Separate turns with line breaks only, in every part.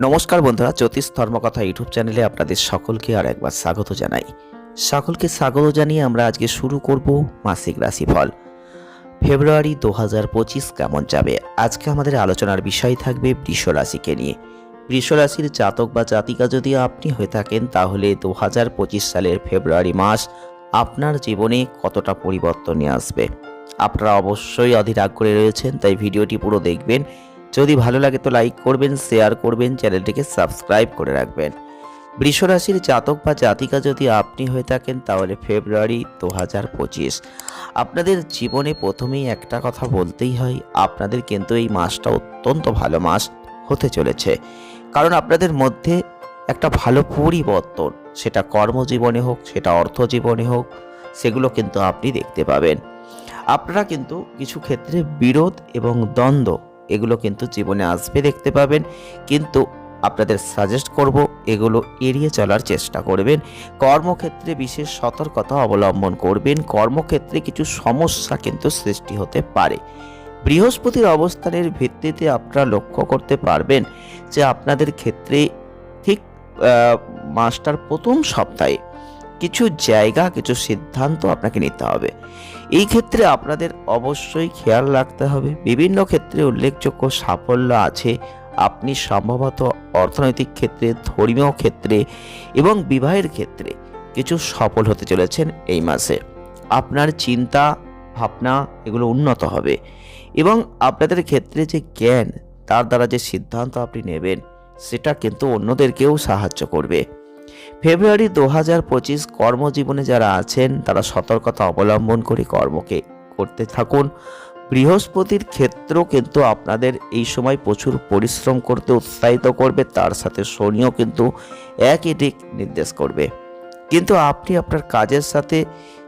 নমস্কার বন্ধুরা, জ্যোতিষ ধর্মকথা ইউটিউব চ্যানেলে আপনাদের সকলকে আর একবার স্বাগত জানাই। সকলকে স্বাগত জানিয়ে আমরা আজকে শুরু করব মাসিক রাশিফল। ফেব্রুয়ারি দু হাজার পঁচিশ কেমন যাবে? আজকে আমাদের আলোচনার বিষয় থাকবে বৃষ রাশিকে নিয়ে। বৃষ রাশির জাতক বা জাতিকা যদি আপনি হয়ে থাকেন, তাহলে দু হাজার পঁচিশ সালের ফেব্রুয়ারি মাস আপনার জীবনে কতটা পরিবর্তন নিয়ে আসবে? আপনারা অবশ্যই অধীর করে রয়েছেন, তাই ভিডিওটি পুরো দেখবেন যদি ভালো লাগে তো লাইক করবেন শেয়ার করবেন, চ্যানেলটিকে সাবস্ক্রাইব করে রাখবেন। বৃষরাশির জাতক বা জাতিকা যদি আপনি হয়ে থাকেন, তাহলে ফেব্রুয়ারি দু হাজার পঁচিশ। আপনাদের জীবনে প্রথমেই একটা কথা বলতেই হয়, আপনাদের কিন্তু এই মাসটা অত্যন্ত ভালো মাস হতে চলেছে। কারণ আপনাদের মধ্যে একটা ভালো পরিবর্তন, সেটা কর্মজীবনে হোক, সেটা অর্থজীবনে হোক, সেগুলো কিন্তু আপনি দেখতে পাবেন। আপনারা কিন্তু কিছু ক্ষেত্রে বিরোধ এবং দ্বন্দ্ব এগুলো কিন্তু জীবনে আসবে দেখতে পাবেন। কিন্তু আপনাদের সাজেস্ট করব, এগুলো এড়িয়ে চলার চেষ্টা করবেন। কর্মক্ষেত্রে বিশেষ সতর্কতা অবলম্বন করবেন। কর্মক্ষেত্রে কিছু সমস্যা কিন্তু সৃষ্টি হতে পারে। বৃহস্পতির অবস্থানের ভিত্তিতে আপনারা লক্ষ্য করতে পারবেন যে আপনাদের ক্ষেত্রে ঠিক মাসটার প্রথম সপ্তাহে কিছু জায়গা, কিছু সিদ্ধান্ত আপনাকে নিতে হবে। এই ক্ষেত্রে আপনাদের অবশ্যই খেয়াল রাখতে হবে। বিভিন্ন ক্ষেত্রে উল্লেখযোগ্য সাফল্য আছে। আপনি সম্ভবত অর্থনৈতিক ক্ষেত্রে, ধর্মীয় ক্ষেত্রে এবং বিবাহের ক্ষেত্রে কিছু সফল হতে চলেছেন এই মাসে। আপনার চিন্তা, ভাবনা এগুলো উন্নত হবে এবং আপনাদের ক্ষেত্রে যে জ্ঞান, তার দ্বারা যে সিদ্ধান্ত আপনি নেবেন, সেটা কিন্তু অন্যদেরকেও সাহায্য করবে। ফেব্রুয়ারি দু হাজার পঁচিশ কর্মজীবনে যারা আছেন, তারা সতর্কতা অবলম্বন করে কর্মকে করতে থাকুন। বৃহস্পতির ক্ষেত্র কিন্তু আপনাদের এই সময় প্রচুর পরিশ্রম করতে উৎসাহিত করবে, তার সাথে শনিও কিন্তু একই দিক নির্দেশ করবে। কিন্তু আপনি আপনার কাজের সাথে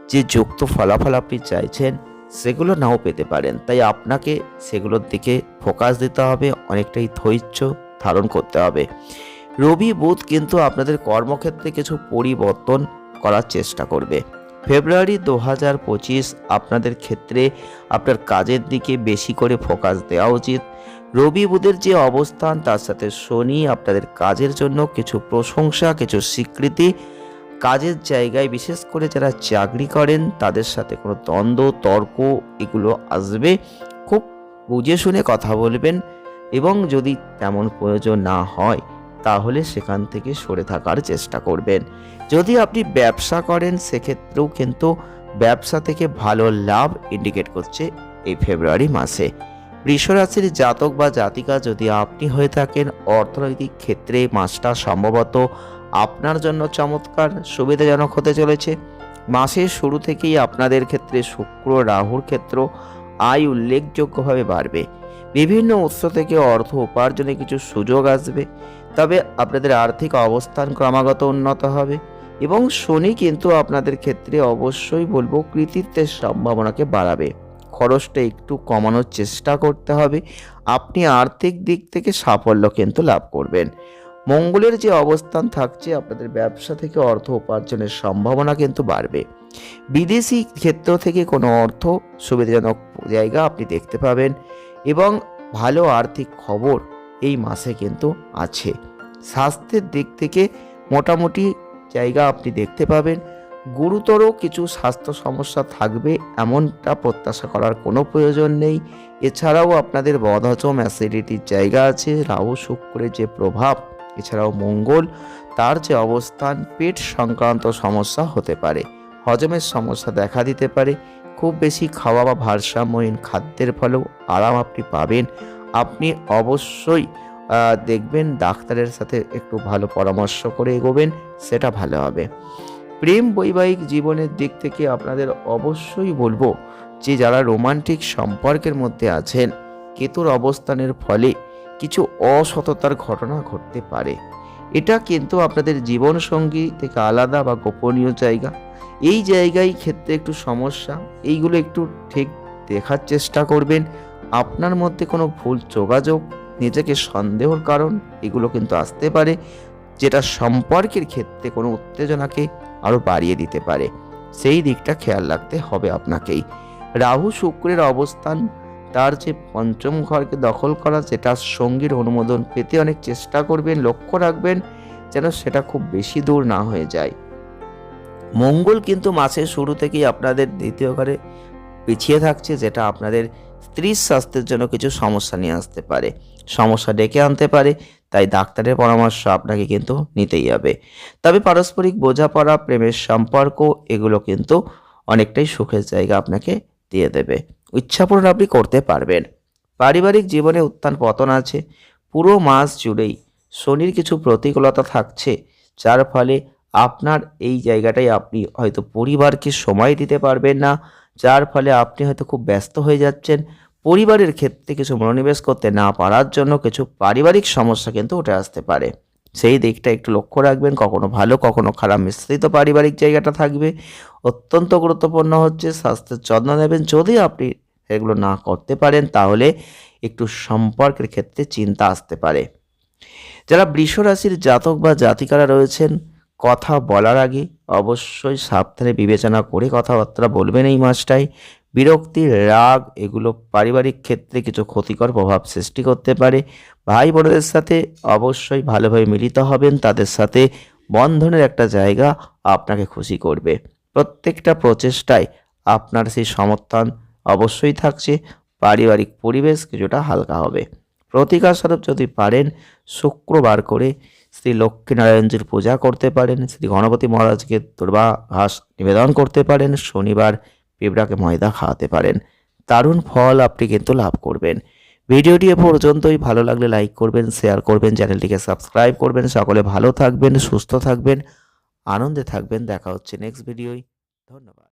যে যুক্ত ফলাফল আপনি চাইছেন, সেগুলো নাও পেতে পারেন। তাই আপনাকে সেগুলোর দিকে ফোকাস দিতে হবে, অনেকটাই ধৈর্য ধারণ করতে হবে। রবি বুধ কিন্তু আপনাদের কর্মক্ষেত্রে কিছু পরিবর্তন করার চেষ্টা করবে। ফেব্রুয়ারি দু হাজার পঁচিশ আপনাদের ক্ষেত্রে আপনার কাজের দিকে বেশি করে ফোকাস দেওয়া উচিত। রবি বুধের যে অবস্থান, তার সাথে শনি আপনাদের কাজের জন্য কিছু প্রশংসা, কিছু স্বীকৃতি। কাজের জায়গায় বিশেষ করে যারা চাকরি করেন, তাদের সাথে কোনো দ্বন্দ্ব, তর্ক এগুলো আসবে। খুব বুঝে শুনে কথা বলবেন এবং যদি তেমন প্রয়োজন না হয় তাহলে সেখান থেকে সরে থাকার চেষ্টা করবেন। যদি আপনি ব্যবসা করেন, সেক্ষেত্রেও কিন্তু ব্যবসা থেকে ভালো লাভ ইন্ডিকেট করছে এই ফেব্রুয়ারি মাসে। বৃষরাশির জাতক বা জাতিকা যদি আপনি হয়ে থাকেন, অর্থনৈতিক ক্ষেত্রে মাসটা সম্ভবত আপনার জন্য চমৎকার, সুবিধাজনক হতে চলেছে। মাসের শুরু থেকেই আপনাদের ক্ষেত্রে শুক্র, রাহুর ক্ষেত্র আয় উল্লেখযোগ্যভাবে বাড়বে। বিভিন্ন উৎস থেকে অর্থ উপার্জনে কিছু সুযোগ আসবে। তবে আপনাদের আর্থিক অবস্থান ক্রমাগত উন্নত হবে এবং শনি কিন্তু আপনাদের ক্ষেত্রে অবশ্যই বলব কৃতিত্বের সম্ভাবনাকে বাড়াবে। খরচটা একটু কমানোর চেষ্টা করতে হবে। আপনি আর্থিক দিক থেকে সাফল্য কিন্তু লাভ করবেন। মঙ্গলের যে অবস্থান থাকছে, আপনাদের ব্যবসা থেকে অর্থ উপার্জনের সম্ভাবনা কিন্তু বাড়বে। বিদেশি ক্ষেত্র থেকে কোনো অর্থ সুবিধাজনক জায়গা আপনি দেখতে পাবেন। এবং ভালো আর্থিক খবর এই মাসে কিন্তু আছে। স্বাস্থ্যের দিক থেকে মোটামুটি জায়গা আপনি দেখতে পাবেন। গুরুতর কিছু স্বাস্থ্য সমস্যা থাকবে এমনটা প্রত্যাশা করার কোনো প্রয়োজন নেই। এছাড়াও আপনাদের বদহজম অ্যাসিডিটির জায়গা আছে, রাহু শুক্রের যে প্রভাব, এছাড়াও মঙ্গল, তার যে অবস্থান, পেট সংক্রান্ত সমস্যা হতে পারে। হজমের সমস্যা দেখা দিতে পারে। খুব বেশি খাওয়া বা ভারসাম্যহীন খাদ্যের ফলেও আরাম আপনি পাবেন। আপনি অবশ্যই দেখবেন ডাক্তারের সাথে একটু ভালো পরামর্শ করে এগোবেন, সেটা ভালো হবে। প্রেম বৈবাহিক জীবনের দিক থেকে আপনাদের অবশ্যই বলব যে, যারা রোমান্টিক সম্পর্কের মধ্যে আছেন, কেতুর অবস্থানের ফলে কিছু অসততার ঘটনা ঘটতে পারে। এটা কিন্তু আপনাদের জীবনসঙ্গী থেকে আলাদা বা গোপনীয় জায়গা। এই জায়গায় ক্ষেত্রে একটু সমস্যা, এইগুলো একটু ঠিক দেখার চেষ্টা করবেন। আপনার মধ্যে কোনো ভুল যোগাযোগ, নিজেকে সন্দেহর কারণ, এগুলো কিন্তু আসতে পারে, যেটা সম্পর্কের ক্ষেত্রে কোনো উত্তেজনাকে আরও বাড়িয়ে দিতে পারে। সেই দিকটা খেয়াল রাখতে হবে আপনাকেই। রাহু শুক্রের অবস্থান, তার যে পঞ্চম ঘরকে দখল করা, সেটা সঙ্গীর অনুমোদন পেতে অনেক চেষ্টা করবেন, লক্ষ্য রাখবেন, যেন সেটা খুব বেশি দূর না হয়ে যায়। মঙ্গল কিন্তু মাসের শুরু থেকেই আপনাদের দ্বিতীয় ঘরে পিছিয়ে থাকছে, যেটা আপনাদের স্ত্রীর স্বাস্থ্যের জন্য কিছু সমস্যা নিয়ে আসতে পারে। সমস্যা ডেকে আনতে পারে, তাই ডাক্তারের পরামর্শ আপনাকে কিন্তু নিতেই হবে। তবে পারস্পরিক বোঝাপড়া, প্রেমের সম্পর্ক, এগুলো কিন্তু অনেকটাই সুখের জায়গা আপনাকে দিয়ে দেবে। ইচ্ছাপূরণ আপনি করতে পারবেন। পারিবারিক জীবনে উত্থান পতন আছে। পুরো মাস জুড়েই শনির কিছু প্রতিকূলতা থাকছে, যার ফলে আপনার এই জায়গাটায় আপনি হয়তো পরিবারকে সময় দিতে পারবেন না, যার ফলে আপনি হয়তো খুব ব্যস্ত হয়ে যাচ্ছেন। পরিবারের ক্ষেত্রে কিছু মনোনিবেশ করতে না পারার জন্য কিছু পারিবারিক সমস্যা কিন্তু উঠে আসতে পারে। সেই দিকটা একটু লক্ষ্য রাখবেন, কখনো ভালো, কখনো খারাপ মিশ্রিত পারিবারিক জায়গাটা থাকবে। অত্যন্ত গুরুত্বপূর্ণ হচ্ছে স্বাস্থ্যের যত্ন নেবেন। যদি আপনি এগুলো না করতে পারেন, তাহলে একটু সম্পর্কের ক্ষেত্রে চিন্তা আসতে পারে। যারা বৃষ রাশির জাতক বা জাতিকারা রয়েছেন কথা বলার আগে অবশ্যই সাবধানে বিবেচনা করে কথাবার্তা বলবেন এই মাসটায় বিরক্তি, রাগ, এগুলো পারিবারিক ক্ষেত্রে কিছু ক্ষতিকর প্রভাব সৃষ্টি করতে পারে। ভাই বোনদের সাথে অবশ্যই ভালোভাবে মিলিত হবেন, তাদের সাথে বন্ধনের একটা জায়গা আপনাকে খুশি করবে। প্রত্যেকটা প্রচেষ্টায় আপনার সেই সমর্থন অবশ্যই থাকছে, পারিবারিক পরিবেশ কিছুটা হালকা হবে। প্রতিকার স্বরূপ যদি পারেন, শুক্রবার করে শ্রী লক্ষ্মীনারায়ণজির পূজা করতে পারেন, শ্রী গণপতি মহারাজকে দুর্বা নিবেদন করতে পারেন, শনিবার পিঁপড়াকে ময়দা খাওয়াতে পারেন। দারুণ ফল আপনি কিন্তু লাভ করবেন। ভিডিওটি এ পর্যন্তই। ভালো লাগলে লাইক করবেন, শেয়ার করবেন, চ্যানেলটিকে সাবস্ক্রাইব করবেন। সকলে ভালো থাকবেন, সুস্থ থাকবেন, আনন্দে থাকবেন। দেখা হচ্ছে নেক্সট ভিডিওয়। ধন্যবাদ।